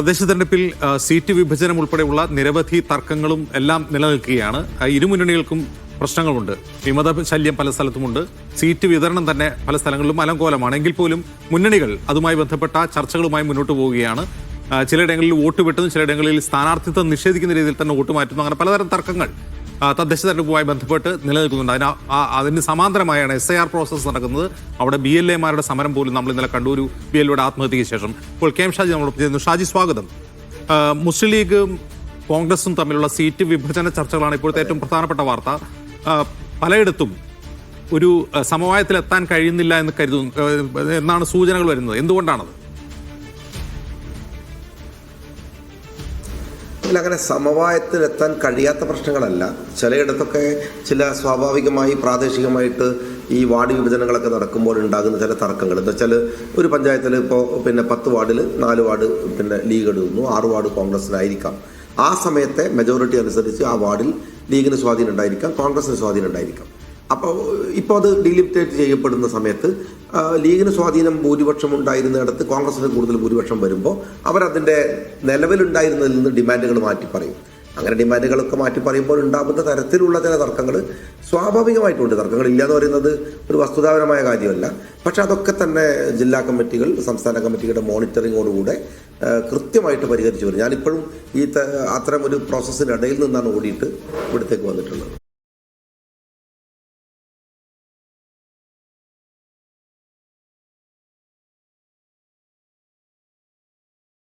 തദ്ദേശ തെരഞ്ഞെടുപ്പിൽ സീറ്റ് വിഭജനം ഉൾപ്പെടെയുള്ള നിരവധി തർക്കങ്ങളും എല്ലാം നിലനിൽക്കുകയാണ്. ഇരുമുന്നണികൾക്കും ഇരു മുന്നണികൾക്കും പ്രശ്നങ്ങളുണ്ട് വിമത ശല്യം പല സ്ഥലത്തുമുണ്ട്. സീറ്റ് വിതരണം തന്നെ പല സ്ഥലങ്ങളിലും അലങ്കോലമാണ്. എങ്കിൽ പോലും മുന്നണികൾ അതുമായി ബന്ധപ്പെട്ട ചർച്ചകളുമായി മുന്നോട്ട് പോവുകയാണ്. ചിലയിടങ്ങളിൽ വോട്ട് വെട്ടുന്നു ചിലയിടങ്ങളിൽ സ്ഥാനാർത്ഥിത്വം നിഷേധിക്കുന്ന രീതിയിൽ തന്നെ വോട്ട് മാറ്റുന്നു. അങ്ങനെ പലതരം തർക്കങ്ങൾ തദ്ദേശ തെരഞ്ഞെടുപ്പുമായി ബന്ധപ്പെട്ട് നിലനിൽക്കുന്നുണ്ട്. അതിന് അതിന് സമാന്തരമായാണ് എസ് ഐ ആർ പ്രോസസ്സ് നടക്കുന്നത്. അവിടെ ബി എൽ എമാരുടെ സമരം പോലും നമ്മൾ ഇന്നലെ കണ്ടു. ഒരു ബി എൽ എയുടെ ആത്മഹത്യയ്ക്ക് ശേഷം. ഇപ്പോൾ കെ എം ഷാജി നമ്മളൊപ്പം ചെയ്യുന്നു ഷാജി സ്വാഗതം. മുസ്ലിം ലീഗും കോൺഗ്രസും തമ്മിലുള്ള സീറ്റ് വിഭജന ചർച്ചകളാണ് ഇപ്പോഴത്തെ ഏറ്റവും പ്രധാനപ്പെട്ട വാർത്ത. പലയിടത്തും ഒരു സമവായത്തിലെത്താൻ കഴിയുന്നില്ല എന്ന് കരുതുന്നു. എന്നാണ് സൂചനകൾ വരുന്നത്? എന്തുകൊണ്ടാണത്? ഇതിൽ അങ്ങനെ സമവായത്തിലെത്താൻ കഴിയാത്ത പ്രശ്നങ്ങളല്ല. ചിലയിടത്തൊക്കെ ചില സ്വാഭാവികമായി പ്രാദേശികമായിട്ട് ഈ വാർഡ് വിഭജനങ്ങളൊക്കെ നടക്കുമ്പോൾ ഉണ്ടാകുന്ന ചില തർക്കങ്ങൾ. എന്താ വെച്ചാൽ ഒരു പഞ്ചായത്തിൽ ഇപ്പോൾ പിന്നെ പത്ത് വാർഡിൽ നാല് വാർഡ് പിന്നെ ലീഗ് എടുക്കുന്നു. ആറ് വാർഡ് കോൺഗ്രസിനായിരിക്കാം ആ സമയത്തെ മെജോറിറ്റി അനുസരിച്ച് ആ വാർഡിൽ ലീഗിന് സ്വാധീനം ഉണ്ടായിരിക്കാം കോൺഗ്രസിന് സ്വാധീനം ഉണ്ടായിരിക്കാം. അപ്പോൾ ഇപ്പോൾ അത് ഡിലിമിറ്റേറ്റ് ചെയ്യപ്പെടുന്ന സമയത്ത് ലീഗിന് സ്വാധീനം ഭൂരിപക്ഷം ഉണ്ടായിരുന്നിടത്ത് കോൺഗ്രസിന് കൂടുതൽ ഭൂരിപക്ഷം വരുമ്പോൾ അവരതിന്റെ നിലവിലുണ്ടായിരുന്നതിൽ നിന്ന് ഡിമാൻഡുകൾ മാറ്റി പറയും. അങ്ങനെ ഡിമാൻഡുകളൊക്കെ മാറ്റി പറയുമ്പോൾ ഉണ്ടാകുന്ന തരത്തിലുള്ള ചില തർക്കങ്ങൾ സ്വാഭാവികമായിട്ടുണ്ട്. തർക്കങ്ങൾ ഇല്ല എന്ന് പറയുന്നത് ഒരു വസ്തുതാപരമായ കാര്യമല്ല. പക്ഷേ അതൊക്കെ തന്നെ ജില്ലാ കമ്മിറ്റികൾ സംസ്ഥാന കമ്മിറ്റിയുടെ മോണിറ്ററിങ്ങോടുകൂടെ കൃത്യമായിട്ട് പരിഹരിച്ചു വരും. ഞാനിപ്പോഴും ഈ അത്തരം ഒരു പ്രോസസ്സിനിടയിൽ നിന്നാണ് ഓടിയിട്ട് ഇവിടത്തേക്ക് വന്നിട്ടുള്ളത്.